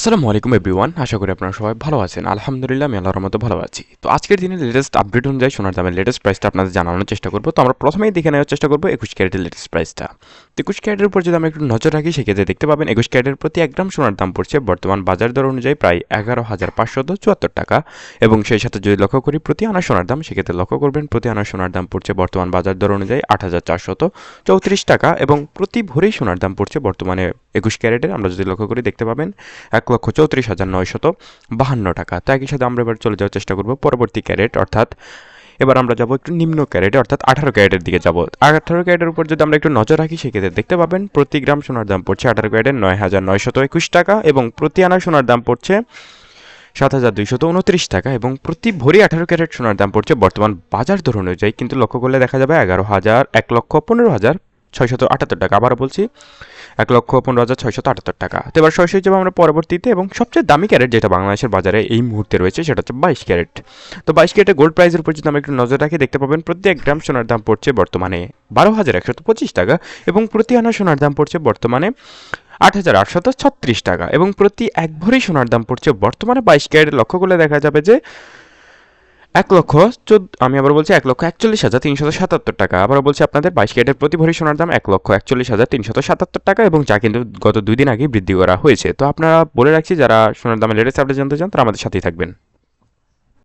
আসসালামু আলাইকুম এভরিওয়ান, আশা করি আপনারা সবাই ভালো আছেন। আলহামদুলিল্লাহ, আমি আল্লাহর মতো ভালো আছি। তো আজকের দিনে লেটেস্ট আপডেট অনুযায়ী সোনার দামের লেটেস্ট প্রাইসটা আপনাদের জানানোর চেষ্টা করব। তো আমরা প্রথমেই দেখে নেওয়ার চেষ্টা করব একুশ ক্যারেটের লেটেস্ট প্রাইসটা তো একুশ ক্যারেটের উপর যদি আমরা একটু নজর রাখি, সেক্ষেত্রে দেখতে পাবেন একুশ ক্যারেটের প্রতি এক গ্রাম সোনার দাম পড়ছে বর্তমান বাজার দর অনুযায়ী প্রায় এগারো হাজার পাঁচশত চুয়াত্তর টাকা। এবং সেই সাথে যদি লক্ষ্য করি প্রতি আনা সোনার দাম, সেক্ষেত্রে লক্ষ্য করবেন প্রতি আনা সোনার দাম পড়ছে বর্তমান বাজার দর অনুযায়ী আট হাজার চারশত চৌত্রিশ টাকা এবং প্রতি ভরেই সোনার দাম পড়ছে বর্তমানে একুশ ক্যারেটের। আমরা যদি লক্ষ্য করি, দেখতে পাবেন এক লক্ষ চৌত্রিশ হাজার নয়শত বাহান্ন টাকা। তো একই সাথে আমরা এবার চলে যাওয়ার চেষ্টা করব পরবর্তী ক্যারেট, অর্থাৎ এবার আমরা যাব একটু নিম্ন ক্যারেটে, অর্থাৎ আঠারো ক্যারেটের দিকে যাব। আঠারো ক্যারেটের উপর যদি আমরা একটু নজর রাখি, সেক্ষেত্রে দেখতে পাবেন প্রতি গ্রাম সোনার দাম পড়ছে আঠারো ক্যারেটের নয় হাজার নয়শত একুশ টাকা এবং প্রতি আনা সোনার দাম পড়ছে সাত হাজার দুইশত উনত্রিশ টাকা এবং প্রতি ভরি আঠারো ক্যারেট সোনার দাম পড়ছে বর্তমান বাজার দর অনুযায়ী। কিন্তু লক্ষ্য করলে দেখা যাবে এগারো হাজার, এক লক্ষ পনেরো হাজার ছয়শত আটাত্তর টাকা। আবারও বলছি, এক লক্ষ পনেরো হাজার ছয়শত আটাত্তর টাকা। তো এবার সরাসরি যাব আমরা পরবর্তীতে এবং সবচেয়ে দামি ক্যারেট যেটা বাংলাদেশের বাজারে এই মুহূর্তে রয়েছে সেটা হচ্ছে বাইশ ক্যারেট। তো বাইশ ক্যারেটের গোল্ড প্রাইসের উপর যদি আমরা একটু নজর রাখি, দেখতে পাবেন প্রতি এক গ্রাম সোনার দাম পড়ছে বর্তমানে বারো হাজার একশত পঁচিশ টাকা এবং প্রতি আনা সোনার দাম পড়ছে বর্তমানে আট হাজার আটশত ছত্রিশ টাকা এবং প্রতি এক ভরি সোনার দাম পড়ছে বর্তমানে বাইশ ক্যারেট। লক্ষ্য করলে দেখা যাবে যে এক লক্ষ চোদ্দ, আমি আবার বলছি এক লক্ষ একচল্লিশ হাজার তিনশত সাতাত্তর টাকা। আবার বলছি আপনাদের, বাইশ ক্যারেটের প্রতি ভরি সোনার দাম এক লক্ষ একচল্লিশ হাজার তিনশত সাতাত্তর টাকা এবং যা কিন্তু গত দুই দিন আগেই বৃদ্ধি করা হয়েছে। তো আপনারা বলে রাখছি, যারা সোনার দামে লেটেস্ট আপডেট জানতে চান, তারা আমাদের সাথেই থাকবেন।